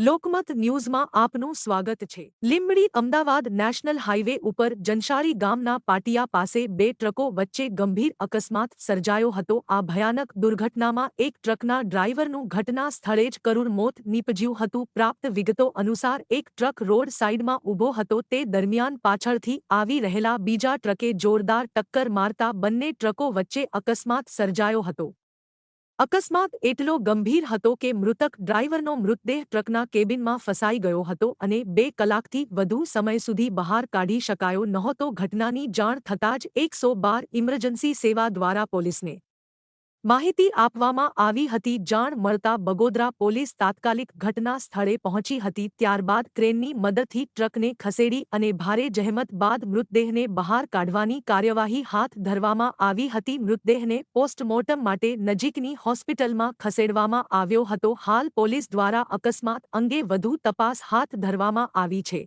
લોકમત ન્યૂઝમાં આપનું સ્વાગત છે. લીંબડી અમદાવાદ નેશનલ હાઈવે ઉપર જનશાળી ગામના પાટિયા પાસે બે ટ્રકો વચ્ચે ગંભીર અકસ્માત સર્જાયો હતો. આ ભયાનક દુર્ઘટનામાં એક ટ્રકના ડ્રાઈવરનું ઘટના સ્થળે જ કરુણ મોત નીપજ્યું હતું. પ્રાપ્ત વિગતો અનુસાર, એક ટ્રક રોડ સાઇડમાં ઊભો હતો. તે દરમિયાન પાછળથી આવી રહેલા બીજા ટ્રકે જોરદાર ટક્કર મારતા બંને ટ્રકો વચ્ચે અકસ્માત સર્જાયો હતો. અકસ્માત એટલો ગંભીર હતો કે મૃતક ડ્રાઈવરનો મૃતદેહ ટ્રકના કેબિનમાં ફસાઈ ગયો હતો અને બે કલાકથી વધુ સમય સુધી બહાર કાઢી શકાયો નહોતો. ઘટનાની જાણ થતાં જ એકસો બાર ઇમરજન્સી સેવા દ્વારા પોલીસને માહિતી આપવામાં આવી હતી. જાણ મળતા બગોદરા પોલીસ તાત્કાલિક ઘટના સ્થળે પહોંચી હતી. ત્યારબાદ ક્રેનની મદદથી ટ્રકને ખસેડી અને ભારે જહેમત બાદ મૃતદેહને બહાર કાઢવાની કાર્યવાહી હાથ ધરવામાં આવી હતી. મૃતદેહને પોસ્ટમોર્ટમ માટે નજીકની હોસ્પિટલમાં ખસેડવામાં આવ્યો હતો. હાલ પોલીસ દ્વારા અકસ્માત અંગે વધુ તપાસ હાથ ધરવામાં આવી છે.